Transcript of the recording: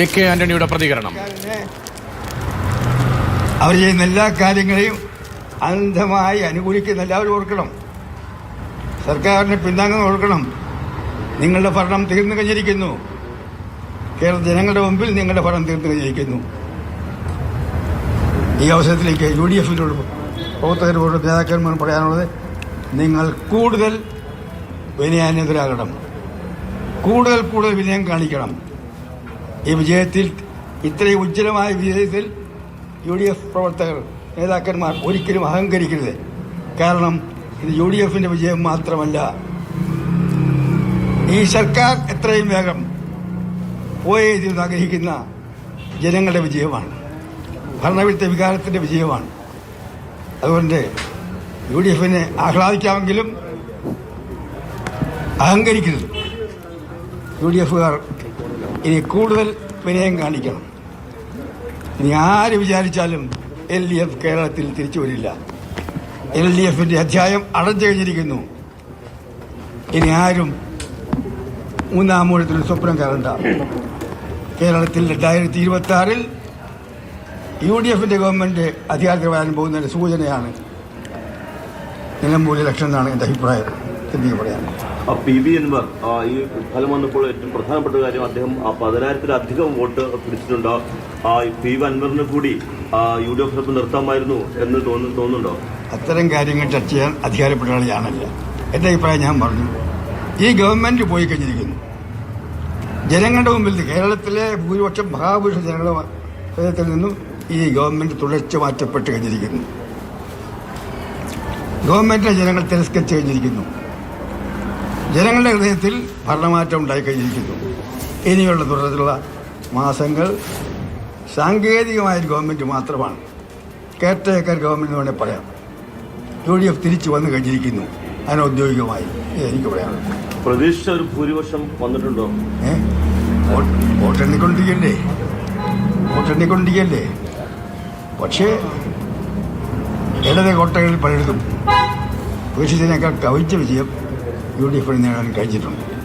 A K ആന്റണിയുടെ പ്രതികരണം. അവർ ചെയ്യുന്ന എല്ലാ കാര്യങ്ങളെയും അന്ധമായി അനുകൂലിക്കുന്ന എല്ലാവരും ഓർക്കണം. സർക്കാരിനെ പിന്താങ്ങുന്ന ഓർക്കണം. നിങ്ങളുടെ ഭരണം തീർന്നു കഴിഞ്ഞിരിക്കുന്നു. കേരള ജനങ്ങളുടെ മുമ്പിൽ നിങ്ങളുടെ ഭരണം തീർന്നു കഴിഞ്ഞിരിക്കുന്നു. ഈ അവസരത്തിലേക്ക് യു ഡി എഫിനോട് പ്രവർത്തകരോട് നേതാക്കന്മാരോട് പറയാനുള്ളത് നിങ്ങൾ കൂടുതൽ വിനയാന്യതരാകണം കൂടുതൽ കൂടുതൽ വിനയം കാണിക്കണം. ഈ വിജയത്തിൽ ഇത്രയും ഉജ്ജ്വലമായ വിജയത്തിൽ യു ഡി എഫ് പ്രവർത്തകർ നേതാക്കന്മാർ ഒരിക്കലും അഹങ്കരിക്കരുത്. കാരണം ഇത് യു ഡി എഫിന്റെ വിജയം മാത്രമല്ല. ഈ സർക്കാർ എത്രയും വേഗം പോയേ ചെയ്ത് ആഗ്രഹിക്കുന്ന ജനങ്ങളുടെ വിജയമാണ്. ഭരണവിരുദ്ധ വികാരത്തിന്റെ വിജയമാണ്. അതുകൊണ്ട് യു ഡി എഫിനെ ആഹ്ലാദിക്കാമെങ്കിലും അഹങ്കരിക്കരുത്. യു ഡി എഫുകാർ ഇനി കൂടുതൽ വിനയം കാണിക്കണം. ഇനി ആര് വിചാരിച്ചാലും എൽ ഡി എഫ് കേരളത്തിൽ തിരിച്ചു വരില്ല. എൽ ഡി എഫിന്റെ അധ്യായം അടഞ്ഞു കഴിഞ്ഞിരിക്കുന്നു ഇനി ആരും മൂന്നാം മൂഴത്തിന് സ്വപ്നം കാണണ്ട കേരളത്തിൽ രണ്ടായിരത്തി ഇരുപത്തി ആറിൽ യു ഡി എഫിന്റെ ഗവൺമെന്റ് അധികാരത്തിൽ വരാൻ പോകുന്നതിന്റെ സൂചനയാണ് നിലമ്പൂർ ഇലക്ഷൻ എന്നാണ് എന്റെ അഭിപ്രായം. എനിക്ക് പറയാൻ ആ, പി ബി അൻവർ ഈ ഫലം വന്നപ്പോൾ ഏറ്റവും പ്രധാനപ്പെട്ട കാര്യം അദ്ദേഹം പതിനായിരത്തിലധികം വോട്ട് പിടിച്ചിട്ടുണ്ട്. ആ, പി വി അൻവറിന് കൂടി യു ഡി എഫ് നിർത്താമായിരുന്നു എന്ന് തോന്നു തോന്നുന്നുണ്ടോ? അത്തരം കാര്യങ്ങൾ ചർച്ച ചെയ്യാൻ അധികാരപ്പെട്ട ഞാനല്ല എന്റെ അഭിപ്രായം ഞാൻ പറഞ്ഞു. ഈ ഗവൺമെന്റ് പോയി കഴിഞ്ഞിരിക്കുന്നു. ജനങ്ങളുടെ മുമ്പിൽ കേരളത്തിലെ ഭൂരിപക്ഷം മഹാപുരുഷ ജനങ്ങളുടെ ഹൃദയത്തിൽ നിന്നും ഈ ഗവൺമെന്റ് തുടച്ചു മാറ്റപ്പെട്ട് കഴിഞ്ഞിരിക്കുന്നു. ഗവൺമെന്റിനെ ജനങ്ങൾ തിരസ്കരിച്ചു കഴിഞ്ഞിരിക്കുന്നു. ജനങ്ങളുടെ ഹൃദയത്തിൽ ഭരണമാറ്റം ഉണ്ടായിക്കഴിഞ്ഞിരിക്കുന്നു. ഇനിയുള്ള തുടർച്ചയുള്ള മാസങ്ങൾ സാങ്കേതികമായ ഗവൺമെന്റ് മാത്രമാണ്. കേട്ടേക്കർ ഗവൺമെന്റ് എന്ന് വേണേൽ പറയാം. യു ഡി എഫ് തിരിച്ചു വന്നു കഴിഞ്ഞിരിക്കുന്നു. അതിന് ഔദ്യോഗികമായി എനിക്ക് പറയാം പ്രതീക്ഷിച്ച ഒരു ഭൂരിപക്ഷം വന്നിട്ടുണ്ടോ? ഏഹ് വോട്ട് വോട്ടെണ്ണിക്കൊണ്ടിരിക്കല്ലേ വോട്ടെണ്ണിക്കൊണ്ടിരിക്കല്ലേ പക്ഷേ ഇടത് കോട്ടകളിൽ പലയിടത്തും പ്രതീക്ഷിച്ചതിനേക്കാൾ കവിച്ച വിജയം യു ഡി എഫിന് നേടാൻ കഴിഞ്ഞിട്ടുണ്ട്